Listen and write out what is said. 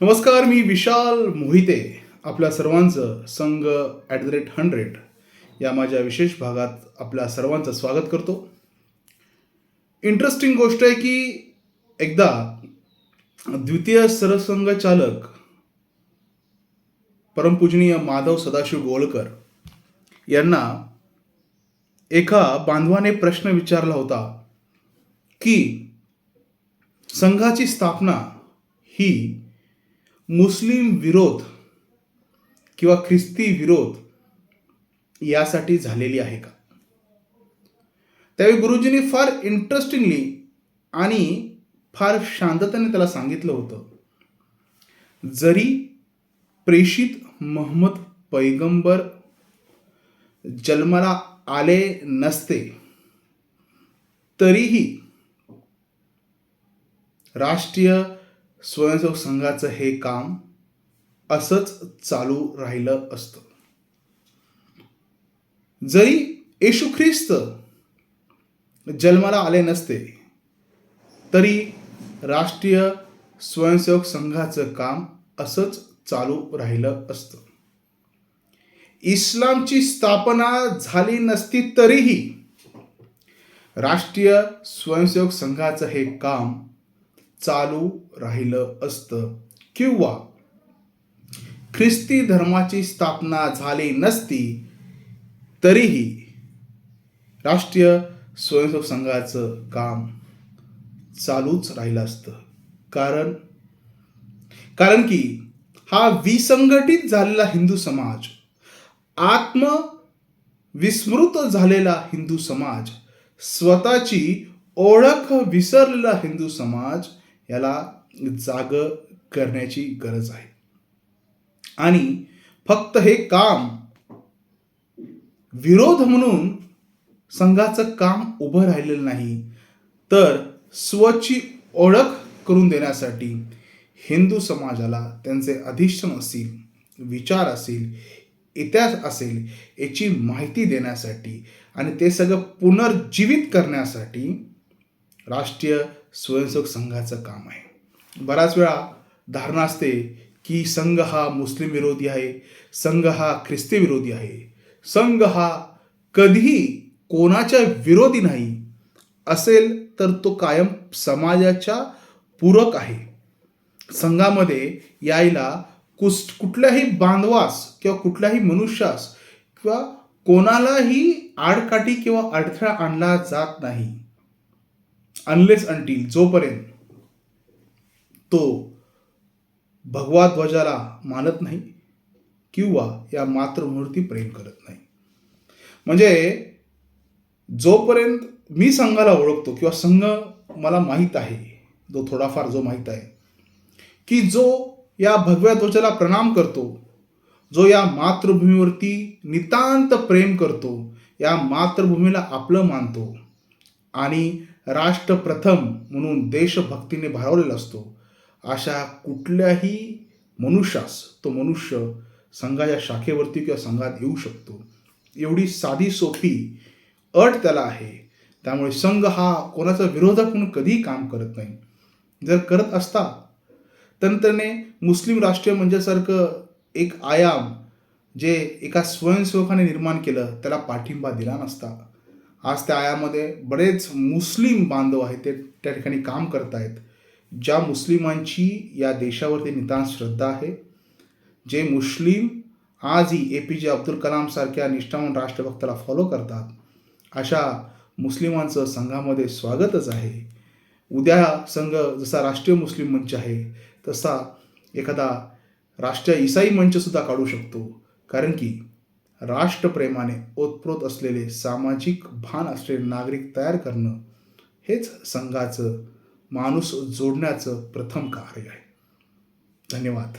नमस्कार मी विशाल मोहिते आपल्या सर्वांचं संघ ॲट द रेट हंड्रेड या माझ्या विशेष भागात आपल्या सर्वांचं स्वागत करतो. इंटरेस्टिंग गोष्ट आहे की एकदा द्वितीय सरसंघचालक परमपूजनीय माधव सदाशिव गोळकर यांना एका बांधवाने प्रश्न विचारला होता की संघाची स्थापना ही मुस्लिम विरोध किंवा ख्रिस्ती विरोध यासाठी झालेली आहे का? त्यावेळी गुरुजींनी फार इंटरेस्टिंगली आणि फार शांततेने त्याला सांगितलं होतं जरी प्रेषित महम्मद पैगंबर जन्माला आले नसते तरीही राष्ट्रीय स्वयंसेवक संघाचं हे काम असंच चालू राहिलं असतं. जरी येशू ख्रिस्त जन्माला आले नसते तरी राष्ट्रीय स्वयंसेवक संघाचं काम असंच चालू राहिलं असतं. इस्लामची स्थापना झाली नसती तरीही राष्ट्रीय स्वयंसेवक संघाचं हे काम चालू राहिलं असतं. किंवा ख्रिस्ती धर्माची स्थापना झाली नसती तरीही राष्ट्रीय स्वयंसेवक संघाचं काम चालूच राहिलं असतं. कारण कारण की हा विसंघटित झालेला हिंदू समाज आत्म विस्मृत झालेला हिंदू समाज स्वतःची ओळख विसरलेला हिंदू समाज याला जाग करण्याची गरज आहे. आणि फक्त हे काम विरोध म्हणून संघाचं काम उभं राहिलेलं नाही तर स्वची ओळख करून देण्यासाठी हिंदू समाजाला त्यांचे अधिष्ठान असतील विचार असेल इतिहास असेल याची माहिती देण्यासाठी आणि ते सगळं पुनर्जीवित करण्यासाठी राष्ट्रीय स्वयंसेवक संघाचं काम आहे. बऱ्याच वेळा धारणा असते की संघ हा मुस्लिम विरोधी आहे संघ हा ख्रिस्ती विरोधी आहे. संघ हा कधीही कोणाच्या विरोधी नाही असेल तर तो कायम समाजाच्या पूरक आहे. संघामध्ये यायला कुस कुठल्याही बांधवास किंवा कुठल्याही मनुष्यास किंवा कोणालाही आडकाठी किंवा अडथळा आणला जात नाही. अनलेस अंटील जोपर्यंत तो भगवा ध्वजाला मानत नाही किंवा या मातृमूर्ती प्रेम करत नाही. म्हणजे जोपर्यंत मी संघाला ओळखतो किंवा संघ मला माहीत आहे जो थोडाफार जो माहीत आहे की जो या भगव्या ध्वजाला प्रणाम करतो जो या मातृभूमीवरती नितांत प्रेम करतो या मातृभूमीला आपलं मानतो आणि राष्ट्र प्रथम म्हणून देशभक्तीने भारावलेला असतो अशा कुठल्याही मनुष्यास तो मनुष्य संघाच्या शाखेवरती किंवा संघात येऊ शकतो. एवढी साधी सोपी अट त्याला आहे. त्यामुळे संघ हा कोणाचा विरोधक म्हणून कधीही काम करत नाही. जर करत असता तर त्याने मुस्लिम राष्ट्रीय मंचासारखं एक आयाम जे एका स्वयंसेवकाने निर्माण केलं त्याला पाठिंबा दिला नसता. आज त्या आयामध्ये बरेच मुस्लिम बांधव आहेत ते त्या ठिकाणी काम करत आहेत ज्या मुस्लिमांची या देशावरती नितांत श्रद्धा आहे जे मुस्लिम आजही ए पी जे अब्दुल कलाम सारख्या निष्ठावान राष्ट्रभक्ताला फॉलो करतात अशा मुस्लिमांचं संघामध्ये स्वागतच आहे. उद्या संघ जसा राष्ट्रीय मुस्लिम मंच आहे तसा एखादा राष्ट्रीय ईसाई मंचसुद्धा काढू शकतो. कारण की राष्ट्रप्रेमाने ओतप्रोत असलेले सामाजिक भान असलेले नागरिक तयार करणं हेच संघाचं माणूस जोडण्याचं प्रथम कार्य आहे. धन्यवाद.